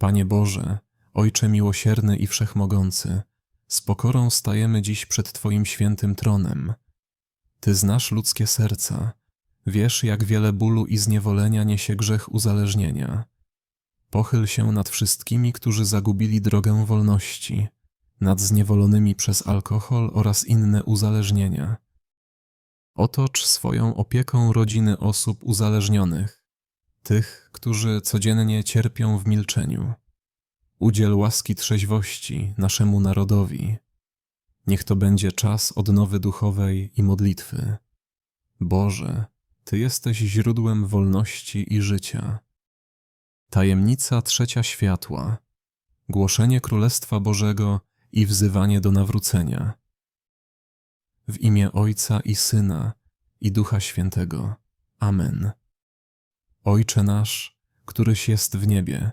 Panie Boże, Ojcze miłosierny i wszechmogący, z pokorą stajemy dziś przed Twoim świętym tronem. Ty znasz ludzkie serca, wiesz, jak wiele bólu i zniewolenia niesie grzech uzależnienia. Pochyl się nad wszystkimi, którzy zagubili drogę wolności, nad zniewolonymi przez alkohol oraz inne uzależnienia. Otocz swoją opieką rodziny osób uzależnionych, tych, którzy codziennie cierpią w milczeniu. Udziel łaski trzeźwości naszemu narodowi. Niech to będzie czas odnowy duchowej i modlitwy. Boże, Ty jesteś źródłem wolności i życia. Tajemnica trzecia światła. Głoszenie Królestwa Bożego i wzywanie do nawrócenia. W imię Ojca i Syna i Ducha Świętego. Amen. Ojcze nasz, któryś jest w niebie,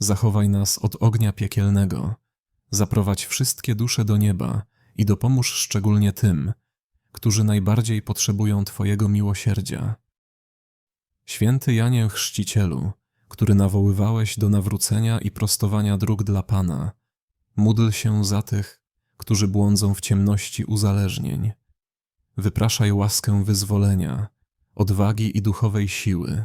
zachowaj nas od ognia piekielnego, zaprowadź wszystkie dusze do nieba i dopomóż szczególnie tym, którzy najbardziej potrzebują Twojego miłosierdzia. Święty Janie Chrzcicielu, który nawoływałeś do nawrócenia i prostowania dróg dla Pana, módl się za tych, którzy błądzą w ciemności uzależnień. Wypraszaj łaskę wyzwolenia, odwagi i duchowej siły.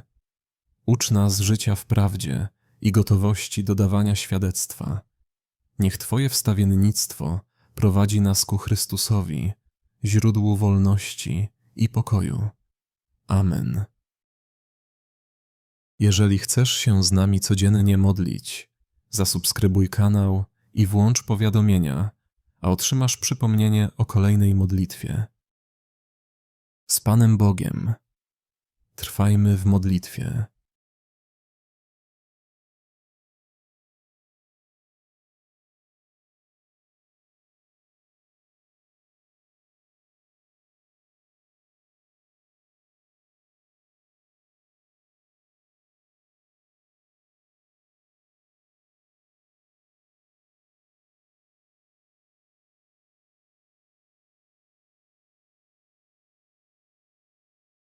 Ucz nas życia w prawdzie i gotowości do dawania świadectwa. Niech Twoje wstawiennictwo prowadzi nas ku Chrystusowi, źródłu wolności i pokoju. Amen. Jeżeli chcesz się z nami codziennie modlić, zasubskrybuj kanał i włącz powiadomienia, a otrzymasz przypomnienie o kolejnej modlitwie. Z Panem Bogiem. Trwajmy w modlitwie.